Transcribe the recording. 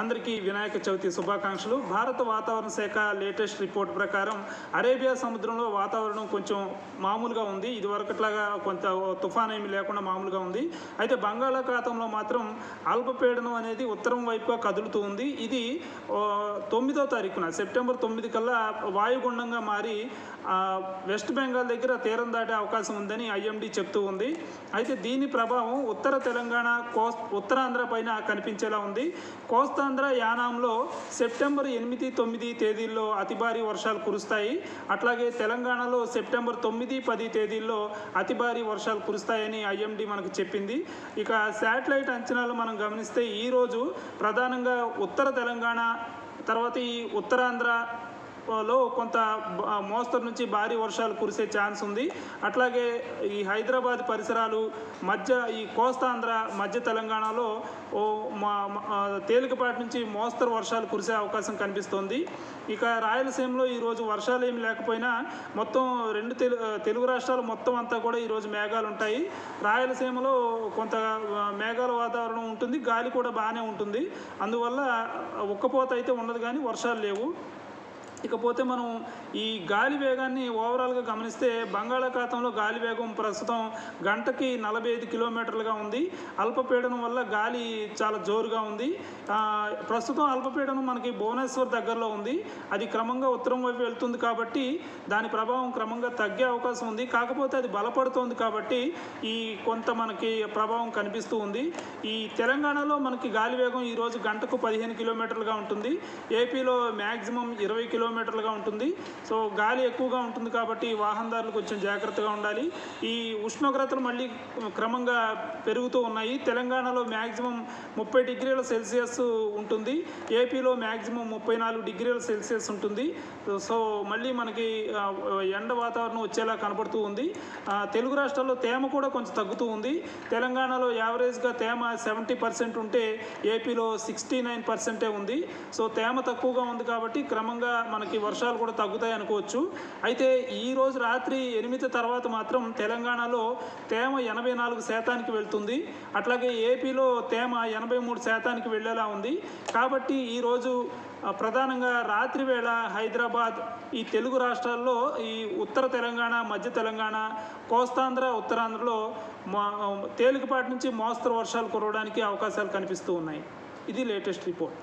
అందరికీ వినాయక చవితి శుభాకాంక్షలు. భారత వాతావరణ శాఖ లేటెస్ట్ రిపోర్ట్ ప్రకారం అరేబియా సముద్రంలో వాతావరణం కొంచెం మామూలుగా ఉంది. ఇదివరకట్లాగా కొంత తుఫాన్ ఏమి లేకుండా మామూలుగా ఉంది. అయితే బంగాళాఖాతంలో మాత్రం అల్పపీడనం అనేది ఉత్తరం వైపుగా కదులుతూ ఉంది. ఇది తొమ్మిదో తారీఖున సెప్టెంబర్ తొమ్మిది కల్లా వాయుగుండంగా మారి వెస్ట్ బెంగాల్ దగ్గర తీరం దాటే అవకాశం ఉందని ఐఎండీ చెప్తూ ఉంది. అయితే దీని ప్రభావం ఉత్తర తెలంగాణ కోస్ ఉత్తరాంధ్ర పైన కనిపించేలా ఉంది. కోస్తా ఆంధ్ర యానాంలో సెప్టెంబర్ ఎనిమిది తొమ్మిది తేదీల్లో అతి భారీ వర్షాలు కురుస్తాయి. అట్లాగే తెలంగాణలో సెప్టెంబర్ తొమ్మిది పది తేదీల్లో అతి భారీ వర్షాలు కురుస్తాయని ఐఎండీ మనకు చెప్పింది. ఇక శాటిలైట్ అంచనాలు మనం గమనిస్తే ఈరోజు ప్రధానంగా ఉత్తర తెలంగాణ తర్వాత ఈ ఉత్తరాంధ్ర లో కొంత మోస్తరు నుంచి భారీ వర్షాలు కురిసే ఛాన్స్ ఉంది. అట్లాగే ఈ హైదరాబాద్ పరిసరాలు మధ్య ఈ కోస్తాంధ్ర మధ్య తెలంగాణలో ఓ మా తేలికపాటి నుంచి మోస్తరు వర్షాలు కురిసే అవకాశం కనిపిస్తోంది. ఇక రాయలసీమలో ఈరోజు వర్షాలు ఏమి లేకపోయినా మొత్తం రెండు తెలు తెలుగు రాష్ట్రాలు మొత్తం అంతా కూడా ఈరోజు మేఘాలు ఉంటాయి. రాయలసీమలో కొంత మేఘాల వాతావరణం ఉంటుంది. గాలి కూడా బాగానే ఉంటుంది. అందువల్ల ఉక్కపోత అయితే ఉండదు కానీ వర్షాలు లేవు. ఇకపోతే మనం ఈ గాలి వేగాన్ని ఓవరాల్గా గమనిస్తే బంగాళాఖాతంలో గాలి వేగం ప్రస్తుతం గంటకి నలభై ఐదు కిలోమీటర్లుగా ఉంది. అల్పపీడనం వల్ల గాలి చాలా జోరుగా ఉంది. ప్రస్తుతం అల్పపీడనం మనకి భువనేశ్వర్ దగ్గరలో ఉంది. అది క్రమంగా ఉత్తరం వైపు వెళ్తుంది కాబట్టి దాని ప్రభావం క్రమంగా తగ్గే అవకాశం ఉంది. కాకపోతే అది బలపడుతోంది కాబట్టి ఈ కొంత మనకి ప్రభావం కనిపిస్తూ ఉంది. ఈ తెలంగాణలో మనకి గాలి వేగం ఈరోజు గంటకు పదిహేను కిలోమీటర్లుగా ఉంటుంది. ఏపీలో మ్యాక్సిమం ఇరవై కిలో కిలోమీటర్లుగా ఉంటుంది. సో గాలి ఎక్కువగా ఉంటుంది కాబట్టి వాహనదారులు కొంచెం జాగ్రత్తగా ఉండాలి. ఈ ఉష్ణోగ్రతలు మళ్ళీ క్రమంగా పెరుగుతూ ఉన్నాయి. తెలంగాణలో మ్యాక్సిమం ముప్పై డిగ్రీల సెల్సియస్ ఉంటుంది. ఏపీలో మ్యాక్సిమం ముప్పై నాలుగు డిగ్రీల సెల్సియస్ ఉంటుంది. సో మళ్ళీ మనకి ఎండ వాతావరణం వచ్చేలా కనపడుతూ ఉంది. తెలుగు రాష్ట్రాల్లో తేమ కూడా కొంచెం తగ్గుతూ ఉంది. తెలంగాణలో యావరేజ్గా తేమ సెవెంటీ పర్సెంట్ ఉంటే ఏపీలో సిక్స్టీ నైన్ పర్సెంటే ఉంది. సో తేమ తక్కువగా ఉంది కాబట్టి క్రమంగా మనకి వర్షాలు కూడా తగ్గుతాయి అనుకోవచ్చు. అయితే ఈ రోజు రాత్రి ఎనిమిది తర్వాత మాత్రం తెలంగాణలో తేమ ఎనభై నాలుగు శాతానికి వెళ్తుంది. అట్లాగే ఏపీలో తేమ ఎనభై మూడు శాతానికి వెళ్ళేలా ఉంది. కాబట్టి ఈరోజు ప్రధానంగా రాత్రి వేళ హైదరాబాద్ ఈ తెలుగు రాష్ట్రాల్లో ఈ ఉత్తర తెలంగాణ మధ్య తెలంగాణ కోస్తాంధ్ర ఉత్తరాంధ్రలో మా తేలికపాటి నుంచి మోస్తరు వర్షాలు కురవడానికి అవకాశాలు కనిపిస్తూ ఉన్నాయి. ఇది లేటెస్ట్ రిపోర్ట్.